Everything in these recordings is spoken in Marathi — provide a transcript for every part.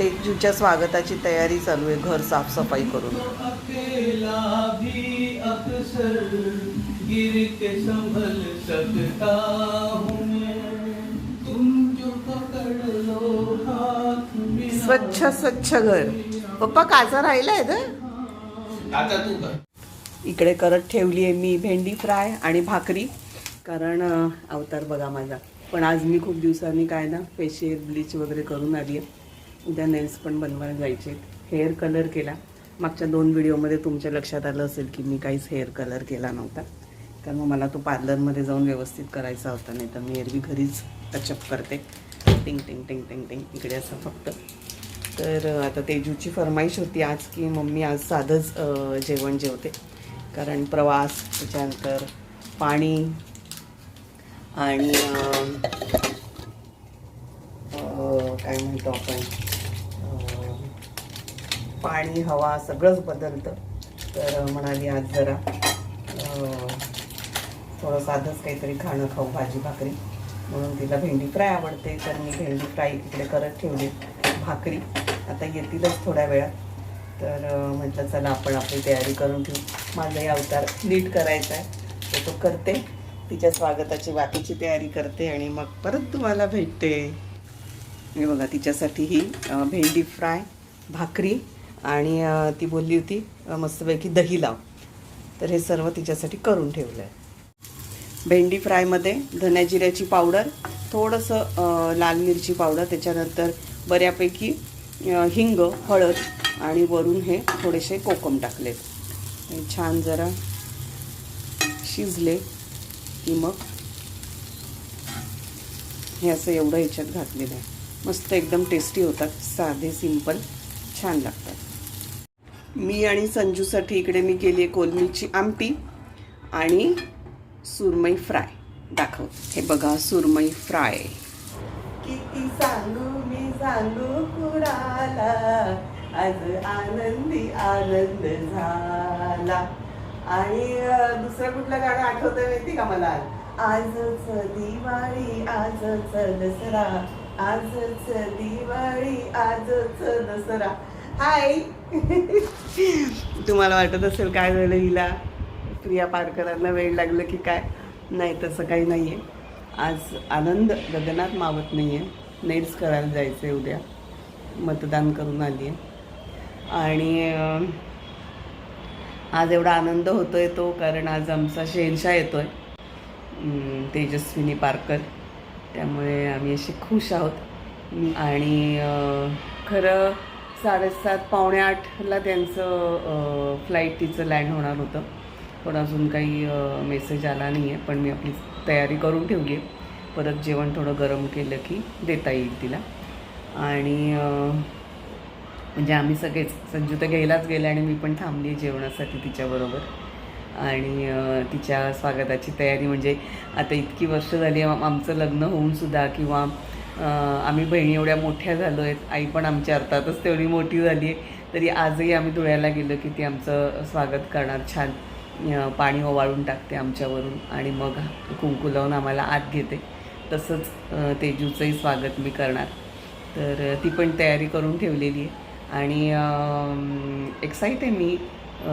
तेजूच्या स्वागताची तयारी चालू आहे घर साफसफाई करून. स्वच्छ स्वच्छ घर. पप्पा काचा राहिलाय ना आता तू कर. इकडे करत ठेवली आहे मी भेंडी फ्राय आणि भाकरी कारण अवतार बघा माझा. पण आज मी खूप दिवसांनी काय ना फेशियल ब्लीच वगैरे करून आली आहे. उद्या नेल्स पण बनवायला जायचे हेअर कलर केला. मागच्या दोन व्हिडिओमध्ये तुमच्या लक्षात आलं असेल की मी काहीच हेअर कलर केला नव्हता. कारण मग मला तो पार्लरमध्ये जाऊन व्यवस्थित करायचा होता नाही तर मी एरवी घरीच टचअप करते. टिंग टिंग टिंग टिंग टिंग इकडे असं फक्त. तर आता तेजूची फरमाईश होती आज की मम्मी आज साधंच जेवण जेवते. कारण प्रवास त्याच्यानंतर पाणी आणि काय म्हणतो आपण? पाणी हवा सगळंच बदलतं. तर म्हणाली आज जरा थोडं साधंच काहीतरी खाणं खाऊ भाजी भाकरी. म्हणून तिला भेंडी फ्राय आवडते तर मी भेंडी फ्राय इकडे करत ठेवली भाकरी. आता येतीलच थोड्या वेळात. तर म्हटलं चला आपण आपली तयारी करून ठेवू. माझाही अवतार नीट करायचा आहे. तर तो करते. तिच्या स्वागताची बाकीची तयारी करते आणि मग परत तुम्हाला भेटते. हे बघा तिच्यासाठी ही भेंडी फ्राय भाकरी आणि ती बोलली होती मस्तपैकी दही लाव. तर हे सर्व तिच्यासाठी करून ठेवलं आहे भेंडी फ्रायमध्ये धन्या जिऱ्याची पावडर थोडंसं लाल मिरची पावडर त्याच्यानंतर बऱ्यापैकी हिंग हळद आणि वरून हे थोडेसे कोकम टाकलेत. छान जरा शिजले की मग हे असं एवढं ह्याच्यात घातलेलं आहे. मस्त एकदम टेस्टी होतात साधे सिंपल छान लागतात. मी आणि संजूसाठी इकडे मी केली आहे कोलमीची आमटी आणि सुरमई फ्राय. दाखवते हे बघा सुरमई फ्राय. किती सांगू मी सांगू कुणाला? आज आनंदी आनंद झाला. आणि दुसरं कुठलं गाणं आठवतं माहिती का मला? आजच दिवाळी आजच दसरा. आजच दिवाळी आजच दसरा. हाय! तुम्हाला वाटत असेल काय झालं हिला? प्रिया पारकरांना वेळ लागलं की काय? नाही तसं काही नाही आहे आज आनंद गगनात मावत नाही आहे नेट्स करायला जायचं आहे उद्या. मतदान करून आली आहे आणि आज एवढा आनंद होतो आहे तो कारण आज आमचा शेरशाह येतो आहे तेजस्विनी पारकर. त्यामुळे आम्ही असे खुश आहोत. आणि खरं साडेसात पावणे आठला त्यांचं फ्लाईट तिचं लँड होणार होतं. पण अजून काही मेसेज आला नाही आहे पण मी आपली तयारी करून ठेवली आहे. परत जेवण थोडं गरम केलं की देता येईल तिला. आणि म्हणजे आम्ही सगळेच संजू तर घ्यायलाच गेले आणि मी पण थांबली आहे जेवणासाठी तिच्याबरोबर आणि तिच्या स्वागताची तयारी म्हणजे आता इतकी वर्ष झाली आमचं लग्न होऊन सुद्धा किंवा आम्ही बहिणी एवढ्या मोठ्या झालो आहेत आई पण आमच्या अर्थातच तेवढी मोठी झाली आहे. तरी आजही आम्ही धुळ्याला गेलो की ती आमचं स्वागत करणार. छान पाणी ओवाळून टाकते आमच्यावरून आणि मग कुंकू लावून आम्हाला आत घेते. तसंच तेजूचंही स्वागत मी करणार. तर ती पण तयारी करून ठेवलेली आहे. आणि एक्साईट आहे मी.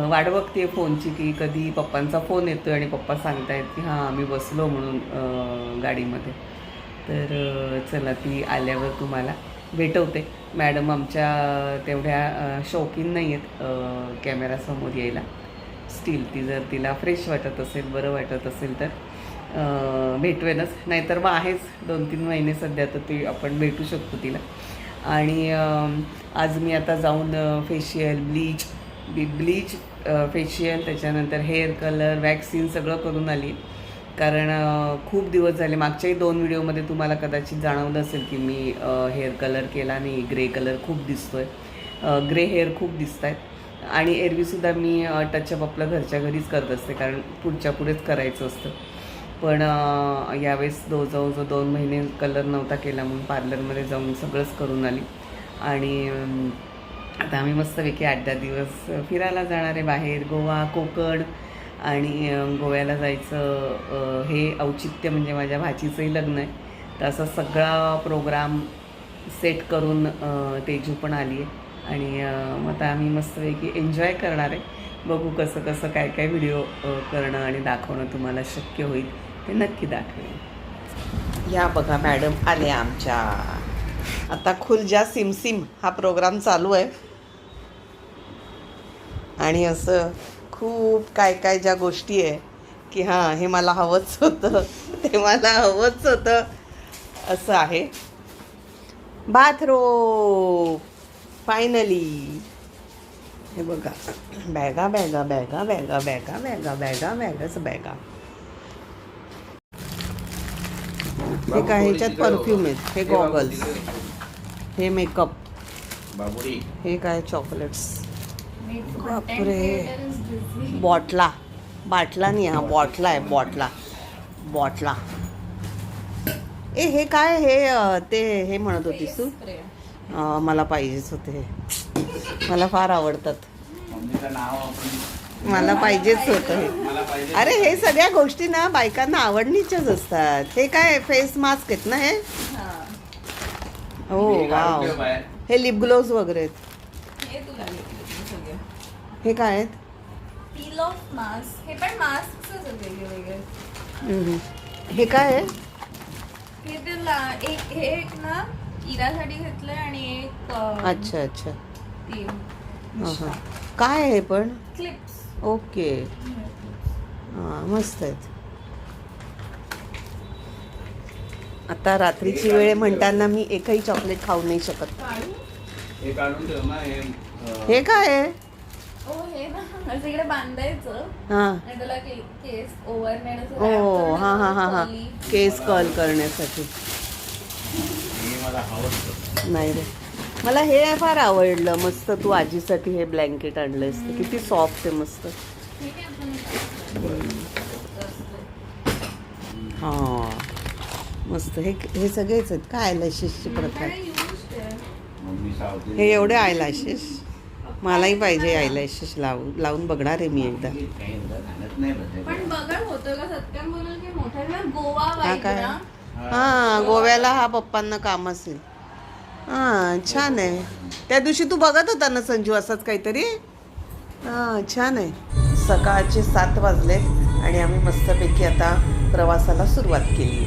वाट बघते फोनची की कधी पप्पांचा फोन येतो आहे आणि पप्पा सांगतायत की हां आम्ही बसलो म्हणून गाडीमध्ये. तर चला ती आल्यावर तुम्हाला भेटवते. मॅडम आमच्या तेवढ्या शौकीन नाही आहेत कॅमेरासमोर यायला. स्टील ती जर तिला फ्रेश वाटत असेल बरं वाटत असेल तर भेटवेनच. नाहीतर मग आहेच. दोन तीन महिने सध्या तर ती आपण भेटू शकतो तिला. आणि आज मी आता जाऊन facial bleach b bleach facial त्याच्यानंतर हेअर कलर वॅक्सिन सगळं करून आली. कारण खूप दिवस झाले. मागच्याही दोन व्हिडिओमध्ये तुम्हाला कदाचित जाणवलं असेल की मी हेअर कलर केला आणि ग्रे कलर खूप दिसतो आहे ग्रे हेअर खूप दिसत आहेत आणि एरवीसुद्धा मी टचअप आपलं घरच्या घरीच करत असते कारण पुढच्या पुढेच करायचं असतं. पण यावेळेस दो जवळजवळ दोन महिने कलर नव्हता केला म्हणून पार्लरमध्ये जाऊन सगळंच करून आली. आणि आता आम्ही मस्तपैकी आठ दहा दिवस फिरायला जाणार आहे बाहेर. गोवा कोकण आणि गोव्याला जायचं हे औचित्य म्हणजे माझ्या भाचीचंही लग्न आहे. तर असा सगळा प्रोग्राम सेट करून तेजू पण आली आहे आणि मग आता आम्ही मस्तपैकी एन्जॉय करणार आहे. बघू कसं कसं काय काय व्हिडिओ करणं आणि दाखवणं तुम्हाला शक्य होईल ते नक्की दाखवेन. या बघा मॅडम आले आमच्या. आता खुलजा सिमसिम हा प्रोग्राम चालू आहे. आणि असं खूप काय काय ज्या गोष्टी आहे की हां हे मला हवंच होतं ते मला हवंच होतं असं आहे. Bathroom finally. हे बघा. बॅगा बॅगा बॅगा बॅगा बॅगा बॅगा बॅगा बॅगाच बॅगा. हे काय ह्याच्यात परफ्यूम आहेत. हे गॉगल्स हे मेकअप हे काय चॉकलेट्स बापरे. बॉटला. बाटला नाही हा बॉटला आहे बॉटला. बॉटला. ए हे काय हे ते हे म्हणत होतीस तू? मला पाहिजेच होते हे. मला फार आवडतात. मला पाहिजेच होतं हे. अरे हे सगळ्या गोष्टी ना बायकांना आवडणीच्याच असतात. हे काय फेस मास्क आहेत ना हे? हो हे वाव. हे लिप ग्लोव्ज वगैरे आहेत. हे हे काय आहेत? पील ऑफ मास्क हे पण मास्कच आहेत वेगळे वेगळे हम्म. हे काय आहे? हे ते ला- एक हे एक ना इरासाठी घेतलंय आणि एक अच्छा अच्छा. ते. हा, हा. काय आहे हे पण? Clips okay. हां मस्त आहेत. आता रात्रीची वेळ म्हणताना मी एकही चॉकलेट खाऊ नाही शकत. हे काय आहे? ओ हे ना. असं इकडे बांधायचं. हां. आणि त्याला के- केस ओव्हरनेट असं ओ हां हां हां हां. केस कर्ल करण्यासाठी. हे मला आवडतं. नाही रे. मला हे फार आवडलं. मस्त तू आजीसाठी हे ब्लँकेट आणलंयस ते. किती सॉफ्ट आहे मस्त. हे मस्त. हे हे सगळेच आहेत काय आयलॅशेसची प्रथा? आहे. मम्मी सावते हे एवढे आयलॅशेस मलाही पाहिजे आयलॅशेस लावून लावून बघणार आहे मी एकदा. पण बघा होतं का सत्यम बोलल की मोठ्या ना? गोवा हा काय? ना? हां गोव्याला हा पप्पांना काम असेल. हां छान आहे. त्या दिवशी तू बघत होता ना संजू असंच काहीतरी? हां छान आहे. सकाळचे सात वाजले आणि आम्ही मस्तपैकी आता प्रवासाला सुरुवात केली.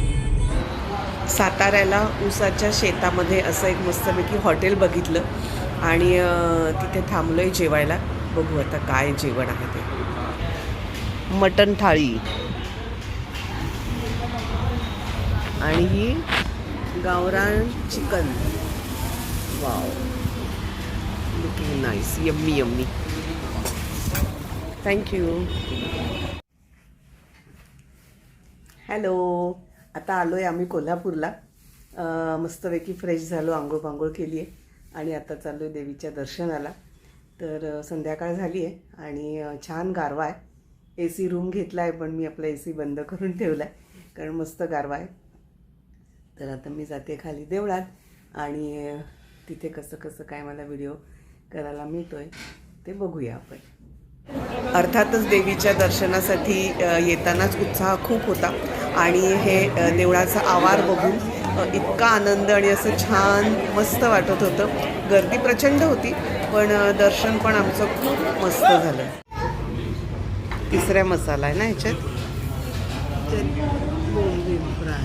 साताऱ्याला ऊसाच्या शेतामध्ये असं एक मस्तपैकी हॉटेल बघितलं. आणि तिथे थांबलो आहे जेवायला. बघू आता काय जेवण आहे ते. मटण थाळी. आणि ही गावरान chicken. Wow. Looking nice yummy yummy thank you hello आता आलो आहे आम्ही कोल्हापूरला. मस्तपैकी फ्रेश झालो आंघोळ पांघोळ केली आहे आणि आता चाललो आहे देवीच्या दर्शनाला. तर संध्याकाळ झाली आहे आणि छान गारवा आहे. ए सी रूम घेतला आहे पण मी आपला ए सी बंद करून ठेवला आहे कारण मस्त गारवा आहे. तर आता मी जाते खाली देवळात आणि तिथे कसं कसं काय मला व्हिडिओ करायला मिळतो आहे ते बघूया आपण. अर्थातच देवीच्या दर्शनासाठी येतानाच उत्साह खूप होता. आणि हे देवळाचा आवार बघून इतका आनंद आणि असं छान मस्त वाटत होतं. गर्दी प्रचंड होती पण दर्शन पण आमचं खूप मस्त झालं. तिसऱ्या मसाला आहे ना ह्याच्यात? फ्राय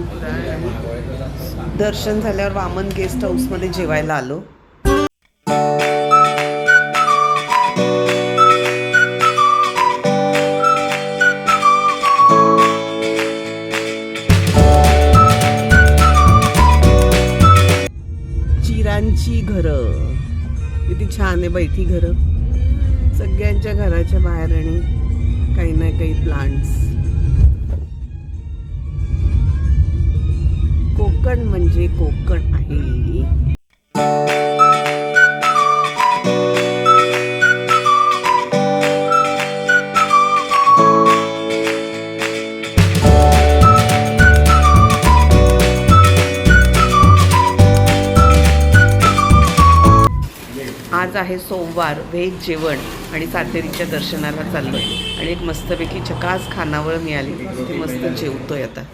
फ्राय दर्शन झाल्यावर वामन गेस्ट हाऊसमध्ये जेवायला आलो. किती बैठी घरं. सगळ्यांच्या घराच्या बाहेर आणि काही ना काही प्लांट्स कोकण म्हणजे कोकण आहे. वार व्हेज जेवण आणि सातेरीच्या दर्शनाला चाललोय. आणि एक मस्तपैकी चकास खानावळ मिळाली. तिथे मस्त जेवतोय आता.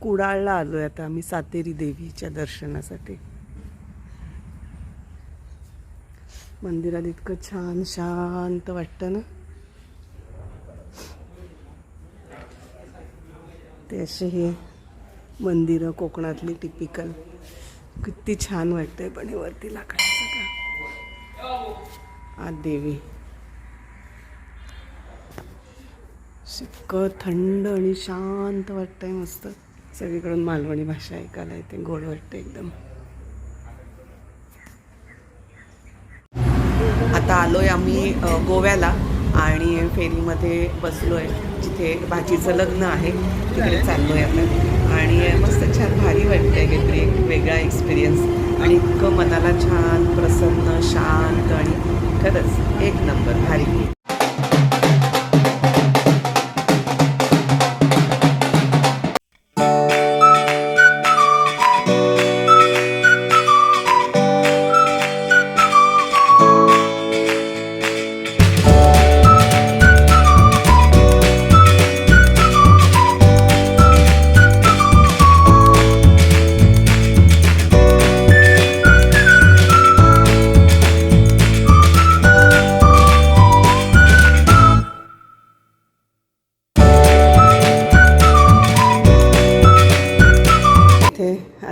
कुडाळला आलोय आता आम्ही सातेरी देवीच्या दर्शनासाठी. मंदिरात इतकं छान शांत वाटतं ना? ते असे हे मंदिरं कोकणातली टिपिकल किती छान वाटतंय पण हे वरती लाकडाचं. आत देवी. इतकं थंड आणि शांत वाटतंय मस्त. सगळीकडून मालवणी भाषा ऐकायला येते गोड वाटते एकदम. आता आलोय आम्ही गोव्याला. आणि फेरीमध्ये बसलो आहे जिथे भाजीचं लग्न आहे तिकडे आहे आपण. आणि मस्त छान भारी वाटतंय काहीतरी एक वेगळा एक्सपिरियन्स आणि इतकं मनाला छान प्रसन्न शांत आणि खरंच एक नंबर भारी.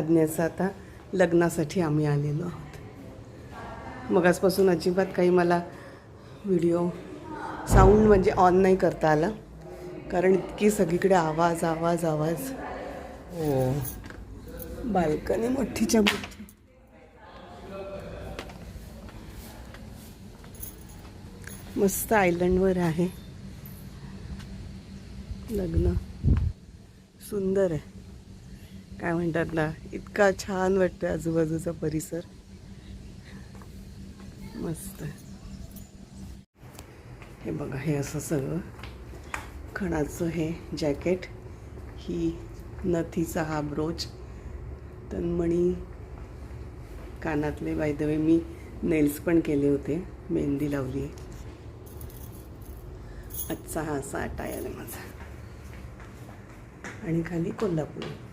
आज्ञाचं आता लग्नासाठी आम्ही आलेलो आहोत. मगासपासून अजिबात काही मला व्हिडिओ साऊंड म्हणजे ऑन नाही करता आला. कारण इतकी सगळीकडे आवाज आवाज आवाज. हो. बाल्कनी मोठीच्या मोठी. मस्त आयलंडवर आहे. लग्न सुंदर आहे. काय म्हणतात ना इतका छान वाटतं आजूबाजूचा परिसर. मस्त. हे बघा हे असं सगळं. खणाचं हे जॅकेट ही नथीचा हा ब्रोच. तन्मणी कानातले बाय द वे मी नेल्स पण केले होते. मेहंदी लावली आहे. आजचा हा असा आटा आहे माझा. आणि खाली कोल्हापूर.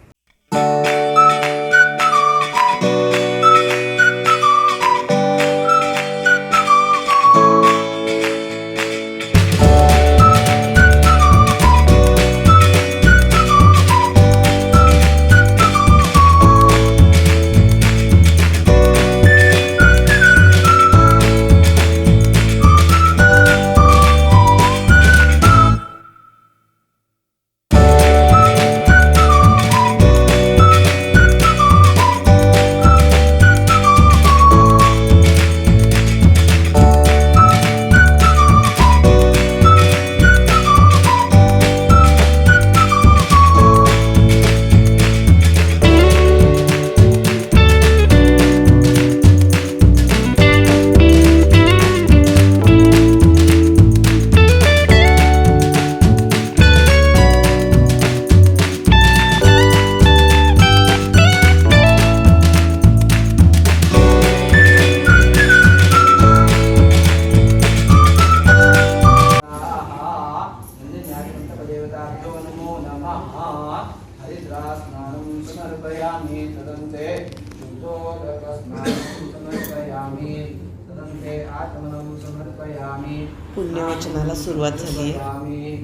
हरिद्रास्नानं समर्पयामि तदन्ते शुद्धोदकस्नानं समर्पयामि तदन्ते आत्मनं समर्पयामि पुण्यवाचनाला सुरुवात झाली आहे.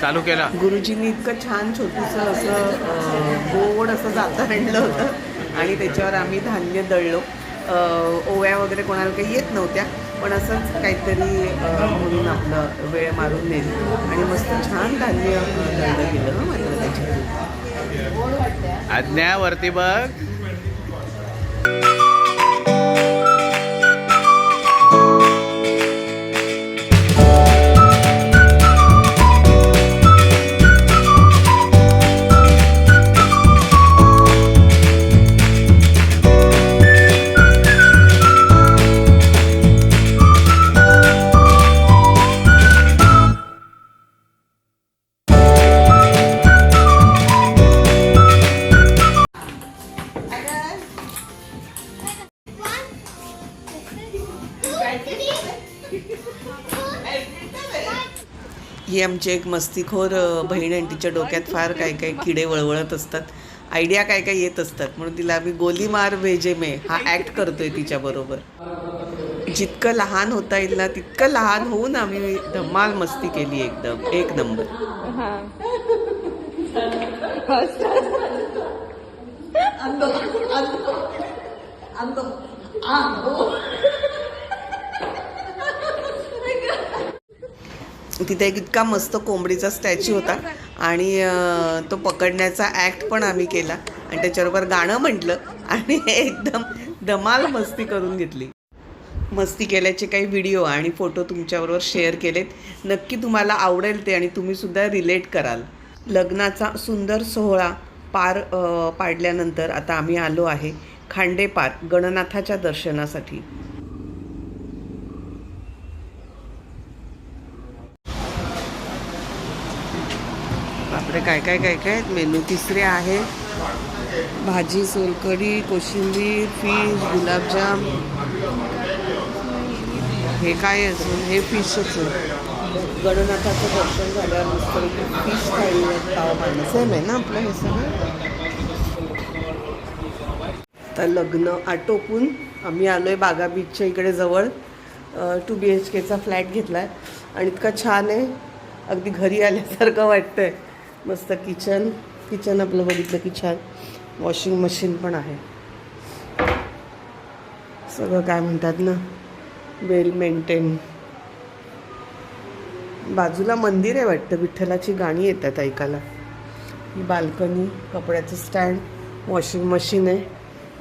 चालू केला. गुरुजींनी इतकं छान छोटूसं असं गोड असं जातं आणलं होतं. आणि त्याच्यावर आम्ही धान्य दळलो. अं, ओव्या वगैरे कोणाला काही येत नव्हत्या. पण असंच काहीतरी म्हणून आपलं वेळ मारून नेली. आणि मस्त छान धान्य अं, दळलं गेलं मात्र त्याच्यात आज्ञा वरती बघ. ही आमची एक मस्तीखोर बहीण आहे तिच्या डोक्यात फार काय काय किडे वळवळत असतात. आयडिया काय काय येत असतात. म्हणून तिला आम्ही गोली मार भेजे मे हा ॲक्ट करतोय तिच्याबरोबर जितकं लहान होता येईल ना तितकं लहान होऊन आम्ही धमाल मस्ती केली एकदम. एक नंबर. तिथे एक इतका मस्त कोंबडीचा स्टॅच्यू होता. आणि तो पकडण्याचा ॲक्ट पण आम्ही केला. आणि त्याच्याबरोबर गाणं म्हटलं. आणि एकदम धमाल मस्ती करून घेतली. मस्ती केल्याचे काही व्हिडिओ आणि फोटो तुमच्याबरोबर शेअर केलेत. नक्की तुम्हाला आवडेल ते आणि तुम्हीसुद्धा रिलेट कराल. लग्नाचा सुंदर सोहळा पार पाडल्यानंतर आता आम्ही आलो आहे खांडेपार गणनाथाच्या दर्शनासाठी बापरे काय काय काय काय? मेनू तिसरे आहे. भाजी सोलकढी कोशिंबीर फिश गुलाबजाम. हे काय असून हे फिशच आहे. गणनाथाचं दर्शन झाल्यावर मस्त फिश थाळी पाव भाजी सेम आहे ना आपलं हे सगळं? तर लग्न आटोपून आम्ही आलो आहे बागा बीचच्या इकडे जवळ. टू बी एच केचा फ्लॅट घेतला आहे आणि इतका छान आहे. अगदी घरी आल्यासारखं वाटतं आहे मस्त किचन किचन आपलं बघितलं की छान. वॉशिंग मशीन पण आहे. सगळं काय म्हणतात ना? वेल मेंटेन बाजूला मंदिर आहे वाटतं. विठ्ठलाची गाणी येतात ऐकायला. ही बाल्कनी कपड्याचं स्टँड वॉशिंग मशीन आहे.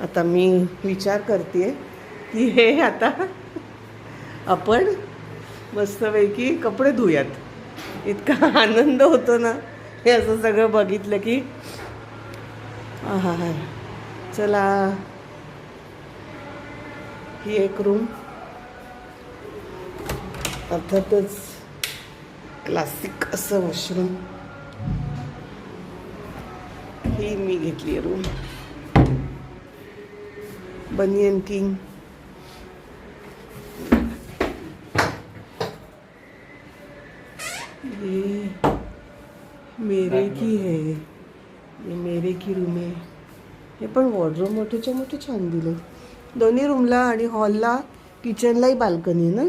आता मी विचार करते की हे आता आपण मस्तपैकी कपडे धुयात. इतका आनंद होतो ना? हे असं सगळं बघितलं की हा हा. चला. ही एक रूम अर्थातच क्लासिक असं वॉशरूम ही मी घेतली रूम बनियन किंग ये मेरे की है। ये मेरे की रूम आहे हे पण वॉर्डरोब मोठेच्या मोठे छान दिले. दोन्ही रूमला आणि हॉलला किचनलाही बाल्कनी ना?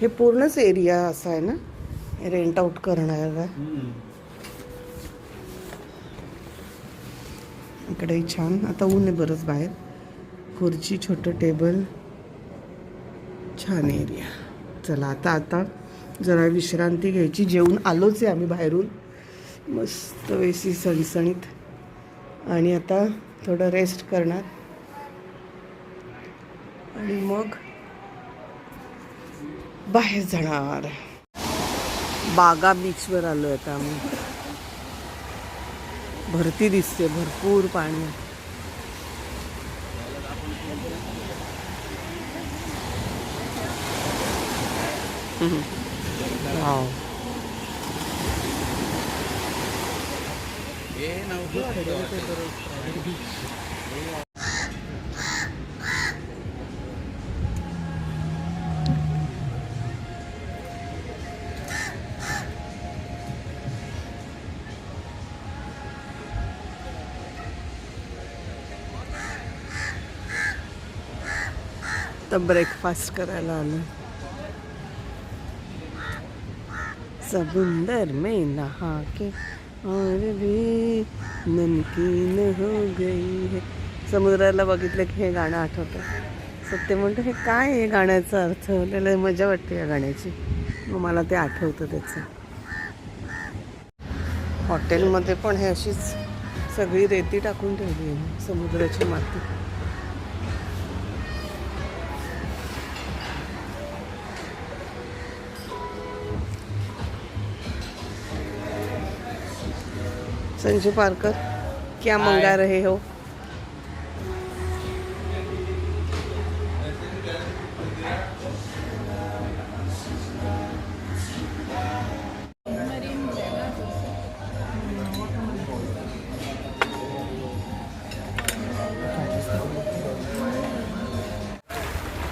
हे पूर्णच एरिया असा आहे ना? रेंट आउट करणारा. इकडेही छान. आता ऊन आहे बरंच बाहेर. खुर्ची छोटं टेबल छान एरिया चला आता आता जरा विश्रांती घ्यायची. जेवून आलोच आहे आम्ही बाहेरून. मस्त वेसी सणसणीत. आणि आता थोडं रेस्ट करणार. आणि मग बाहेर जाणार. बागा बीचवर आलो आता आम्ही. भरती दिसते भरपूर पाणी. आहे. हम्म. वाव तर ब्रेकफास्ट करायला आलो समुंदर में नहा के और भी नमकीन हो गई है। समुद्राला बघितलं की हे गाणं आठवतं. सत्य म्हणतो हे काय आहे गाण्याचा अर्थ? त्याला मजा वाटते या गाण्याची. मग मला ते आठवतं त्याचं. हॉटेलमध्ये पण हे अशीच सगळी रेती टाकून ठेवली आहे समुद्राची माती. संजू पारकर क्या मंगा रहे हो?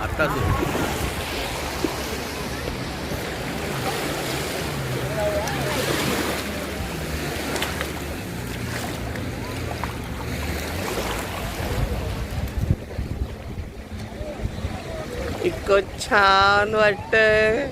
आता इतकं छान वाटतंय.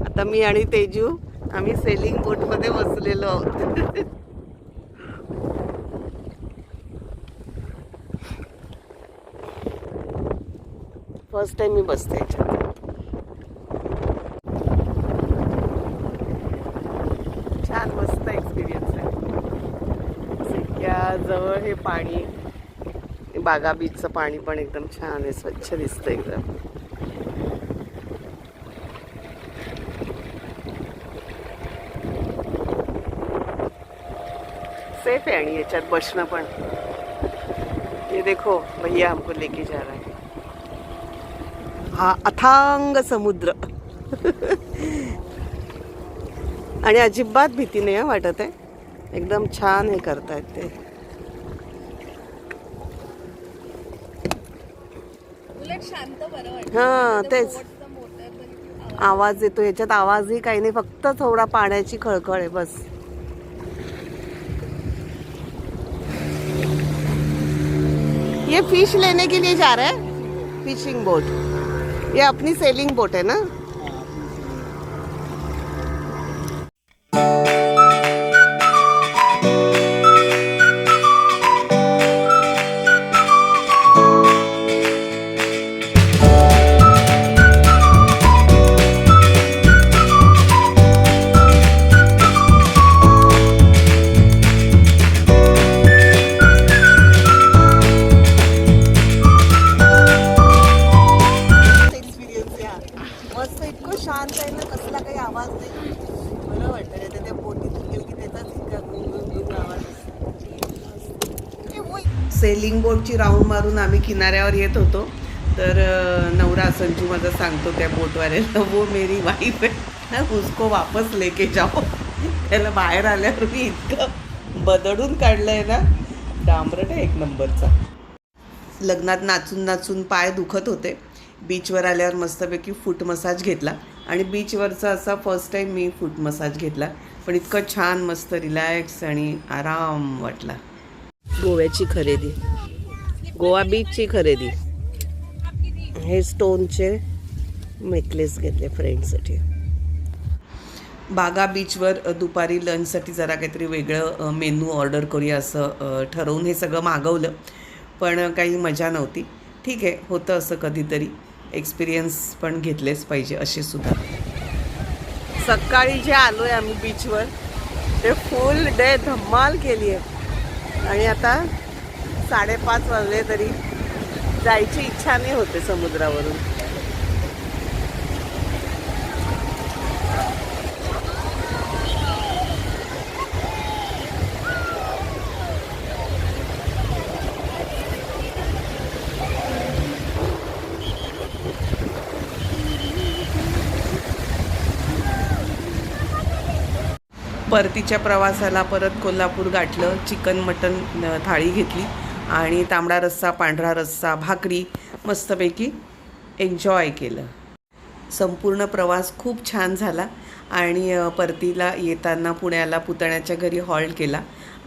आता मी आणि तेजू आम्ही सेलिंग बोटमध्ये बसलेलो आहोत. फर्स्ट टाइम मी बसते याच्यात छान मस्त एक्सपिरियन्स आहे जवळ हे पाणी बागा बीचचं पाणी पण एकदम छान आहे स्वच्छ दिसतं एकदम. सेफ है आणि याच्यात बसणं पण. ये देखो भैया हमको लेके जा रहा है. हा अथांग समुद्र. आणि अजिबात भीती नाही वाटत आहे. एकदम छान हे करतायत ते उलट शांत बरं वाटतं हा, तेच. आवाज. येतो. याच्यात आवाजही काही नाही फक्त थोडा पाण्याची खळखळ आहे बस. ये फिश लेने के लिए जा रहा है? फिशिंग बोट ये अपनी सेलिंग बोट है ना? बोटची राऊंड मारून आम्ही किनाऱ्यावर येत होतो. तर नवरा संजू माझा सांगतो त्या बोटवाल्याला वो मेरी वाईफ आहे ना उसको वापस लेके जाओ. त्याला बाहेर आल्यावर मी इतकं बदडून काढलं आहे ना. डांबरट आहे एक नंबरचा. लग्नात नाचून नाचून पाय दुखत होते. बीचवर आल्यावर मस्तपैकी फूट मसाज घेतला. आणि बीचवरचा असा फर्स्ट टाईम मी फूट मसाज घेतला. पण इतकं छान मस्त रिलॅक्स आणि आराम वाटला. गोव्याची खरेदी. गोवा बीचची खरेदी. हे स्टोनचे नेकलेस घेतले फ्रेंडसाठी बागा बीचवर दुपारी लंचसाठी जरा काहीतरी वेगळं मेनू ऑर्डर करूया असं ठरवून हे सगळं मागवलं. पण काही मजा नव्हती. ठीक आहे होतं असं कधीतरी. एक्सपिरियन्स पण घेतलेच पाहिजे असे सुद्धा. सकाळी जे आलो आहे आम्ही बीचवर ते फुल डे धम्माल केली आहे आणि आता साडेपाच वाजले तरी जायची इच्छा नाही होते समुद्रावरून. परतीच्या प्रवासाला परत कोल्हापूर गाठलं चिकन मटन थाळी घेतली. आणि तांबडा रस्सा पांढरा रस्सा भाकरी मस्तपैकी एन्जॉय केलं. संपूर्ण प्रवास खूप छान झाला आणि परतीला येताना पुण्याला पुतण्याच्या घरी हॉल्ट केला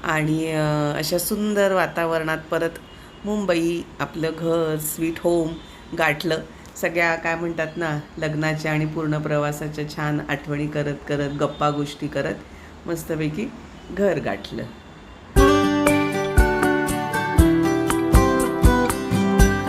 आणि अशा सुंदर वातावरणात परत मुंबई आपलं घर स्वीट होम गाठलं. सगळ्या काय म्हणतात ना लग्नाच्या आणि पूर्ण प्रवासाच्या छान आठवणी करत करत गप्पा गोष्टी करत मस्तपैकी घर गाठलं.